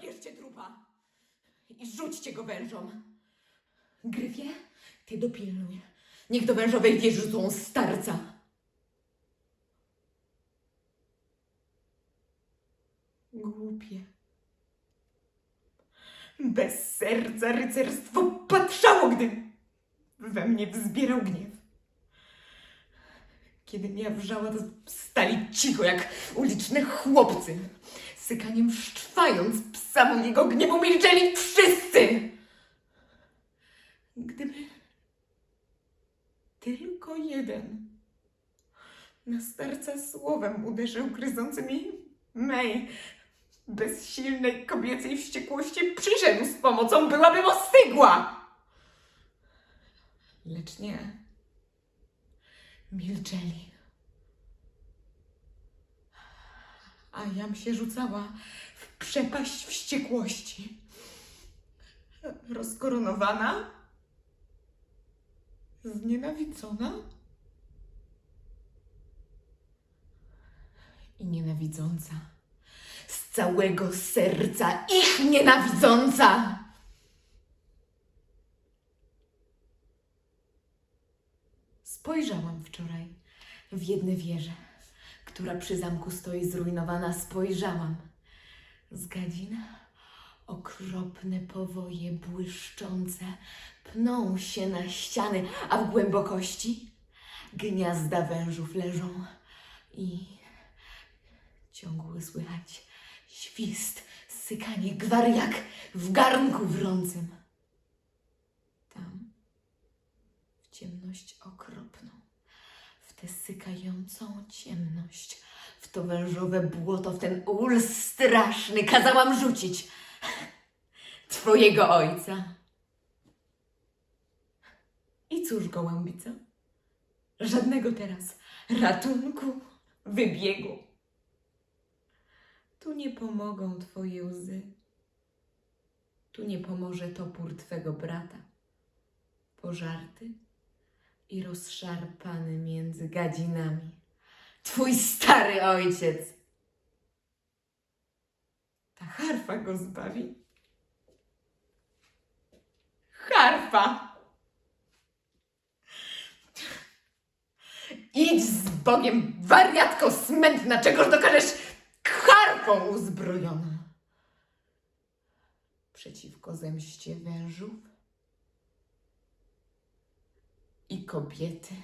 Dobierzcie trupa i rzućcie go wężom. Gryfie, ty dopilnuj. Niech do wężowej wieży rzucą starca. Głupie. Bez serca rycerstwo patrzało, gdy we mnie wzbierał gniew. Kiedy mnie wrzała, to stali cicho jak uliczne chłopcy. Sykaniem szczwając psa mojego gniewu milczeli wszyscy. Gdyby tylko jeden na starca słowem uderzył gryzący mi mej, bez silnej kobiecej wściekłości przyszedł z pomocą, byłabym ostygła. Lecz nie. Milczeli. A jam się rzucała w przepaść wściekłości. Rozkoronowana, znienawidzona i nienawidząca. Z całego serca ich nienawidząca. Spojrzałam wczoraj w jedne wieże, która przy zamku stoi zrujnowana. Spojrzałam. Z gadzin okropne powoje błyszczące pną się na ściany, a w głębokości gniazda wężów leżą i ciągły słychać świst, sykanie gwar jak w garnku wrącym. Tam w ciemność okropną, w tę sykającą ciemność, to wężowe błoto, w ten ul straszny kazałam rzucić twojego ojca. I cóż, gołębico? Żadnego teraz ratunku, wybiegu. Tu nie pomogą twoje łzy. Tu nie pomoże topór twego brata pożarty i rozszarpany między gadzinami. Twój stary ojciec. Ta harfa go zbawi. Harfa! Idź z Bogiem, wariatko smętna, czegoż dokażesz harfą uzbrojona. Przeciwko zemście wężów i kobiety